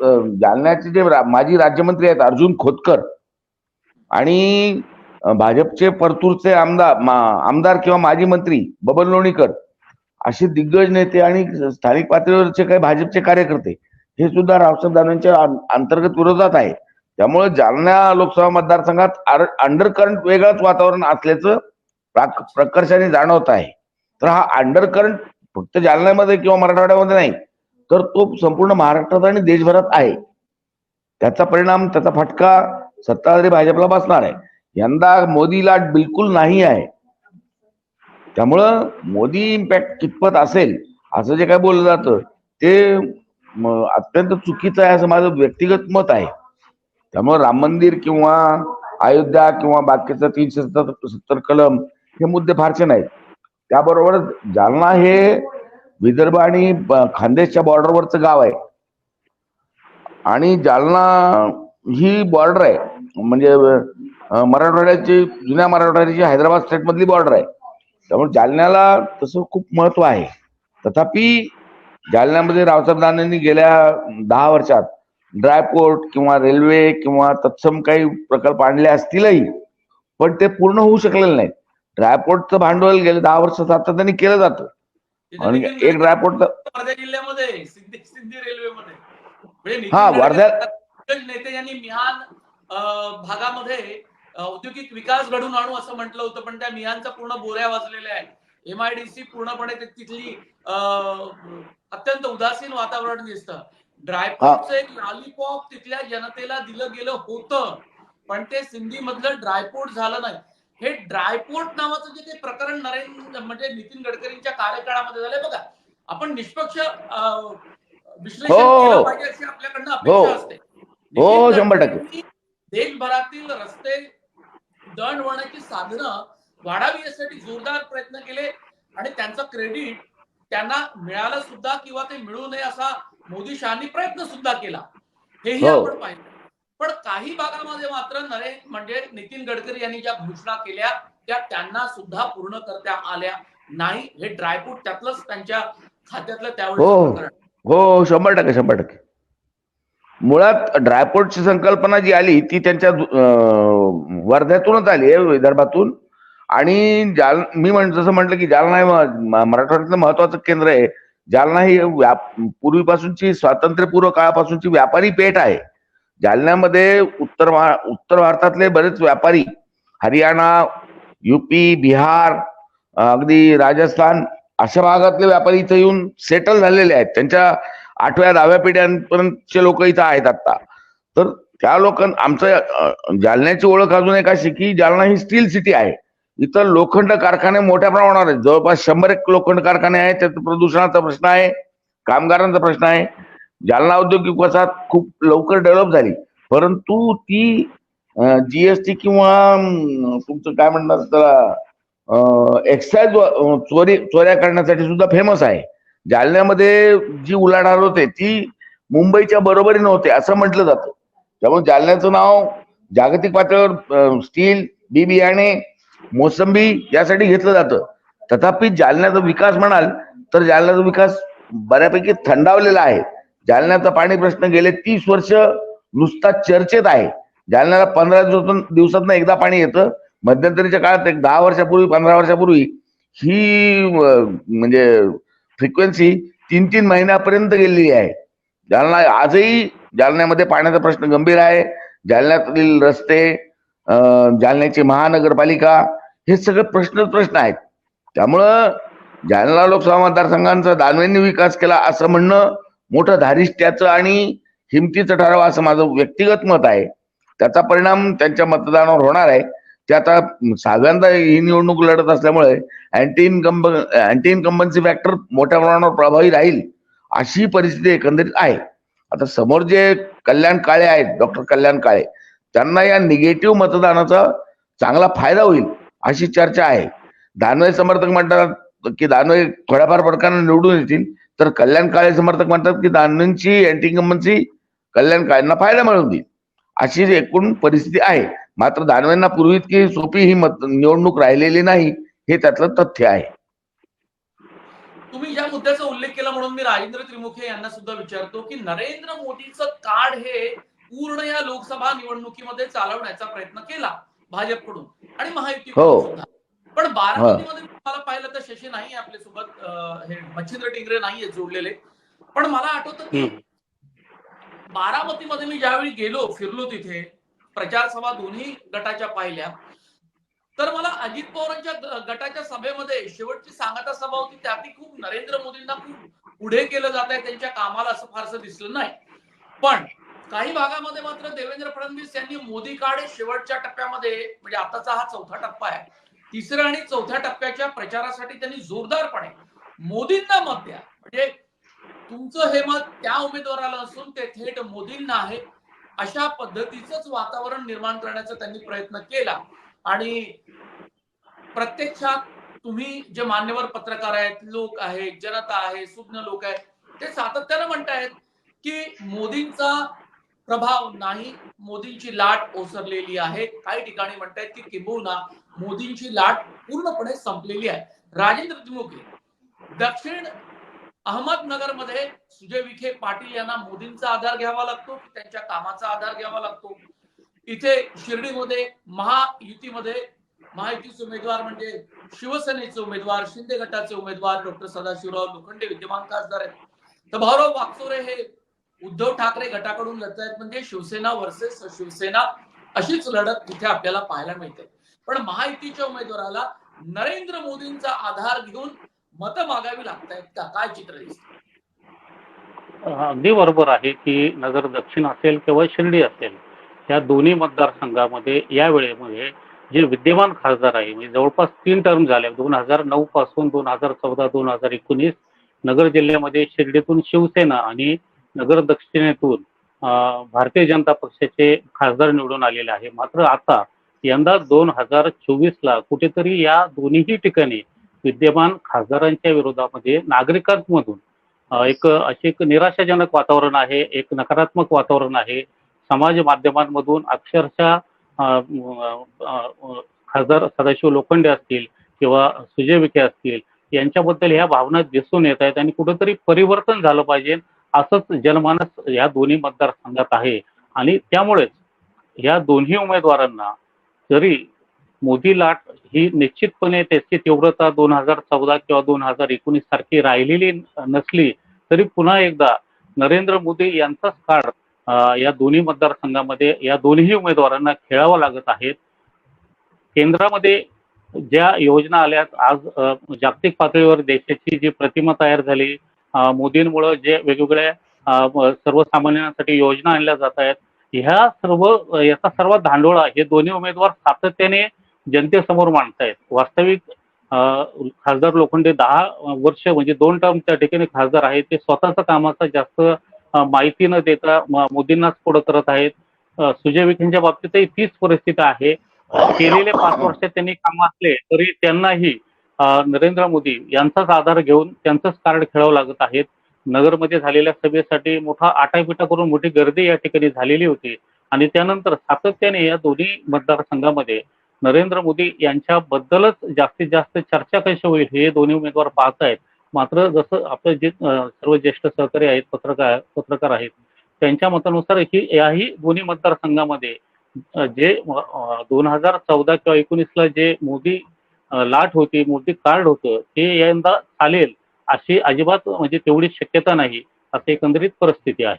जालन्याचे जे रा- माजी राज्यमंत्री आहेत अर्जुन खोतकर आणि भाजपचे परतूरचे आमदार आमदार किंवा माजी मंत्री बबन लोणीकर असे दिग्गज नेते आणि स्थानिक पातळीवरचे काही भाजपचे कार्यकर्ते हे सुद्धा रावसाहेब दानवेंच्या अंतर्गत विरोधात आहे. त्यामुळे जालना लोकसभा मतदारसंघात अंडर करंट वेगळंच वातावरण असल्याचं प्रकर्षाने जाणवत आहे. तर हा अंडर करंट फक्त जालन्यामध्ये किंवा मराठवाड्यामध्ये नाही तर तो संपूर्ण महाराष्ट्रात आणि देशभरात आहे. त्याचा परिणाम त्याचा फटका सत्ताधारी भाजपला बसणार आहे यंदा मोदी लाट बिलकुल नाही आहे. त्यामुळं मोदी इम्पॅक्ट कितपत असेल असं जे काय बोललं जातं ते अत्यंत चुकीचं आहे असं माझं व्यक्तिगत मत आहे. त्यामुळे राम मंदिर किंवा अयोध्या किंवा बाकीचं तीनशे सत्तर सत्तर कलम हे मुद्दे फारसे नाहीत. त्याबरोबर जालना हे विदर्भ आणि खान्देशच्या खानदेशच्या बॉर्डरवरचं गाव आहे. आणि जालना ही बॉर्डर आहे. म्हणजे मराठवाड्याची जुन्या मराठवाड्याची हैदराबाद स्टेटमधली बॉर्डर आहे. त्यामुळे जालन्याला तसं खूप महत्त्व आहे. तथापि जालन्यामध्ये रावसाहेब दानवेंनी गेल्या दहा वर्षात ड्रायपोर्ट किंवा रेल्वे किंवा तत्सम काही प्रकल्प आणले असतीलही पण ते पूर्ण होऊ शकलेले नाही ड्रायपोर्टचं भांडवल गेले दहा वर्ष सातत्याने केलं जातं. आणि एक ड्रायपोर्ट वर्धा जिल्ह्यामध्ये सिद्धी सिद्धी रेल्वेमध्ये म्हणजे हा, वर्ध्यात- नेते यांनी मिहान भागामध्ये औद्योगिक विकास घडून आणू असं म्हटलं होतं पण त्या मिहानचा पूर्ण बोऱ्या वाजलेल्या आहेत. एमआयडीसी पूर्णपणे तिथली अत्यंत उदासीन वातावरण दिसतं. ड्रायफ्रुटचं एक लॉलीपॉप तिथल्या जनतेला दिलं गेलं होतं पण ते सिंधी मधलं ड्रायपोर्ट झालं नाही. हे ड्रायपोर्ट नावाचं जे ते प्रकरण नरेंद्र म्हणजे नितीन गडकरींच्या कार्यकाळामध्ये झालंय बघा आपण निष्पक्ष विश्लेषण हो. केलं पाहिजे अशी आपल्याकडनं हो. अपेक्षा असते हो, नितीन शंभर टक्के. गडकरींनी देशभरातील रस्ते दळणवळणाची साधनं वाढावी यासाठी जोरदार प्रयत्न केले आणि त्यांचं क्रेडिट त्यांना मिळालं सुद्धा किंवा ते मिळू नये असा मोदी शहानी प्रयत्न सुद्धा केला हेही हो. आपण पाहिलं पण काही भागामध्ये मात्र नरे म्हणजे नितीन गडकरी यांनी ज्या घोषणा केल्या त्या त्यांना सुद्धा पूर्ण करता आल्या नाही. हे ड्रायफ्रूट त्यातलंच त्यांच्या खात्यातलं हो. त्यावेळेस प्रकरण हो शंभर टक्के शंभर टक्के. मुळात ड्रायपोर्टची संकल्पना जी आली ती त्यांच्या वर्ध्यातूनच आली आहे विदर्भातून. आणि जाल मी म्हण जसं म्हटलं की जालना हे मराठवाड्यातलं महत्वाचं केंद्र आहे. जालना ही पूर्वीपासूनची स्वातंत्र्यपूर्व काळापासूनची व्यापारी पेठ आहे. जालन्यामध्ये उत्तर उत्तर भारतातले बरेच व्यापारी हरियाणा युपी बिहार अगदी राजस्थान अशा भागातले व्यापारी इथं येऊन सेटल झालेले आहेत. त्यांच्या आठव्या दहाव्या पिढ्यांपर्यंतचे लोक इथं आहेत आता तर त्या लोकां आमचं जालन्याची ओळख अजून एक अशी की जालना ही स्टील सिटी आहे. इथं लोखंड कारखाने मोठ्या प्रमाणावर आहेत. जवळपास शंभर एक लोखंड कारखाने आहेत. त्यात प्रदूषणाचा प्रश्न आहे. कामगारांचा प्रश्न आहे. जालना औद्योगिक वसाहत खूप लवकर डेव्हलप झाली. परंतु ती जीएसटी किंवा तुमचं काय म्हणणार त्याला एक्साईज चोरी चोऱ्या करण्यासाठी सुद्धा फेमस आहे. जालन्यामध्ये जी उलाढाल होते ती मुंबईच्या बरोबरी नव्हते असं म्हटलं जातं. त्यामुळे जालन्याचं नाव जागतिक पातळीवर स्टील बी बियाणे मोसंबी यासाठी घेतलं जातं. तथापि जालन्याचा विकास म्हणाल तर जालन्याचा विकास बऱ्यापैकी थंडावलेला आहे. जालन्याचा पाणी प्रश्न गेले तीस वर्ष नुसता चर्चेत आहे. जालन्याला पंधरा दिवसातून दिवसातनं एकदा पाणी येतं. मध्यंतरीच्या काळात एक दहा वर्षापूर्वी पंधरा वर्षापूर्वी ही म्हणजे फ्रिक्वेन्सी तीन तीन महिन्यापर्यंत गेलेली आहे. जालना आजही जालन्यामध्ये पाण्याचा प्रश्न गंभीर आहे. जालन्यातील रस्ते जालन्याची महानगरपालिका हे सगळे प्रश्नच प्रश्न आहेत. त्यामुळं जालना लोकसभा मतदारसंघांचा दानवेंनी विकास केला असं म्हणणं मोठं धारिष्ट्याचं आणि हिमतीचं ठरावं असं माझं व्यक्तिगत मत आहे. त्याचा परिणाम त्यांच्या मतदानावर होणार आहे. ते आता सहाव्यांदा ही निवडणूक लढत असल्यामुळे anti incumb anti incumbency factor मोठ्या प्रमाणावर प्रभावी राहील अशी परिस्थिती एकंदरीत आहे. आता समोर जे कल्याण काळे आहेत डॉक्टर कल्याण काळे त्यांना या निगेटिव्ह मतदानाचा चांगला फायदा होईल अशी चर्चा आहे. दानवे समर्थक म्हणतात की दानवे थोड्याफार फरकानं निवडून येतील. तर कल्याण काळे समर्थक म्हणतात की दानवेंची अँटी इन्कम्बन्सी कल्याण काळेंना फायदा मिळवून देईल. अशी एकूण परिस्थिती आहे मात्र दानवेंना पूर्वी इतकी सोपी ही मत निवडणूक राहिलेली नाही हे त्यातलं तथ्य आहे. तुम्ही ज्या मुद्द्याचा उल्लेख केला म्हणून मी राजेंद्र त्रिमुखे यांना सुद्धा विचारतो की नरेंद्र मोदीचं कार्ड हे पूर्ण या लोकसभा निवडणुकीमध्ये चालवण्याचा प्रयत्न केला भाजपकडून आणि महायुतीकडून हो. पण बारामतीमध्ये मला पाहिलं तर शशी नाही आपल्यासोबत हे मच्छिंद्र टिंगरे नाहीये जोडलेले. पण मला आठवतं की बारामतीमध्ये मी ज्यावेळी गेलो फिरलो तिथे प्रचार सभा दोन्ही गटाच्या पाहिल्या तर मला अजित पवारांच्या गटाच्या सभेमध्ये शेवटची सांगता सभा होती त्यातही खूप नरेंद्र मोदींना खूप पुढे केलं जात आहे त्यांच्या कामाला असं फारसं दिसलं नाही. पण काही भागामध्ये मात्र देवेंद्र फडणवीस यांनी मोदी हे शेवटच्या टप्प्यामध्ये म्हणजे आताचा हा चौथा टप्पा आहे तिसऱ्या आणि चौथ्या टप्प्याच्या प्रचारासाठी त्यांनी जोरदारपणे मोदींना मत द्या. म्हणजे तुमचं हे मत त्या उमेदवाराला असून ते थेट मोदींना आहे. अशा पद्धतीचंच वातावरण निर्माण करण्याचा त्यांनी प्रयत्न केला. आणि प्रत्यक्षात तुम्ही जे मान्यवर पत्रकार आहेत लोक आहेत जनता आहे सुज्ञ लोक आहेत ते सातत्यानं म्हणतायत की मोदींचा प्रभाव नाही. मोदींची लाट ओसरलेली आहे. काही ठिकाणी म्हणतायत की किंबहुना मोदींची लाट पूर्णपणे संपलेली आहे. राजेंद्र त्रिमुखे दक्षिण अहमदनगरमध्ये सुजय विखे पाटील यांना मोदींचा आधार घ्यावा लागतो की त्यांच्या कामाचा आधार घ्यावा लागतो. इथे शिर्डीमध्ये महायुतीमध्ये महायुतीचे उमेदवार म्हणजे शिवसेनेचे उमेदवार शिंदे गटाचे उमेदवार डॉक्टर सदाशिवराव लोखंडे विद्यमान खासदार आहेत. तर भाऊराव वाकचोरे हे उद्धव ठाकरे गटाकडून लढत आहेत म्हणजे शिवसेना वर्सेस शिवसेना अशीच लढत तिथे आपल्याला पाहायला मिळते. पण महायुतीच्या उमेदवाराला नरेंद्र मोदींचा आधार घेऊन मत मागावी लागतायत का? काय चित्र दिसत? अगदी बरोबर आहे की नगर दक्षिण असेल किंवा शिर्डी असेल या दोन्ही मतदारसंघामध्ये या वेळेमध्ये जे विद्यमान खासदार आहे म्हणजे जवळपास तीन टर्म झाले. दोन हजार नऊ पासून दोन हजार चौदा दोन हजार एकोणीस नगर जिल्ह्यामध्ये शिर्डीतून शिवसेना आणि नगर दक्षिणेतून भारतीय जनता पक्षाचे खासदार निवडून आलेले आहे. मात्र आता यंदा दोन हजार चोवीस ला कुठेतरी या दोन्हीही ठिकाणी विद्यमान खासदारांच्या विरोधामध्ये नागरिकांमधून एक असे एक निराशाजनक वातावरण आहे एक नकारात्मक वातावरण आहे. समाज माध्यमांमधून अक्षरशः खासदार सदाशिव लोखंडे असतील किंवा सुजय विखे असतील यांच्याबद्दल ह्या भावना दिसून येत आहेत आणि कुठंतरी परिवर्तन झालं पाहिजे. असंच जनमानस या दोन्ही मतदारसंघात आहे. आणि त्यामुळेच या दोन्ही उमेदवारांना जरी मोदी लाट ही निश्चितपणे त्याची तीव्रता दोन हजार चौदा किंवा दोन हजार एकोणीस सारखी राहिलेली नसली तरी पुन्हा एकदा नरेंद्र मोदी यांचाच काळ या दोन्ही मतदारसंघामध्ये या दोन्ही उमेदवारांना खेळावा लागत आहेत केंद्रामध्ये ज्या योजना आल्यात आज जागतिक पातळीवर देशाची जी प्रतिमा तयार झाली मोदींमुळे जे वेगवेगळ्या सर्वसामान्यांसाठी योजना आणल्या जात आहेत. ह्या सर्व याचा सर्वात धांडोळा हे दोन्ही उमेदवार सातत्याने जनतेसमोर मांडतायत वास्तविक खासदार लोखंडे दहा वर्ष म्हणजे दोन टर्म त्या ठिकाणी खासदार आहेत. ते स्वतःचा कामाचा जास्त माहिती न देता मोदींनाच पुढे करत आहेत. सुजय विखेंच्या बाबतीतही तीच परिस्थिती आहे. केलेले पाच वर्षात त्यांनी काम असले तरी त्यांनाही नरेंद्र मोदी यांचाच आधार घेऊन त्यांचंच कार्ड खेळावं लागत आहेत नगरमध्ये झालेल्या सभेसाठी मोठा आटापिटा करून मोठी गर्दी या ठिकाणी झालेली होती. आणि त्यानंतर सातत्याने या दोन्ही मतदारसंघामध्ये नरेंद्र मोदी यांच्याबद्दलच जास्तीत जास्त चर्चा कशी होईल हे दोन्ही उमेदवार पाहत आहेत. मात्र जसं आपले जे सर्व ज्येष्ठ सहकारी आहेत पत्रकार पत्रकार आहेत त्यांच्या मतानुसार ही याही दोन्ही मतदारसंघामध्ये जे दोन हजार चौदा किंवा एकोणीसला जे मोदी लाट होती मोठी कार्ड होतं ते यंदा चालेल अशी अजिबात म्हणजे तेवढी शक्यता नाही अशी एकंदरीत परिस्थिती आहे.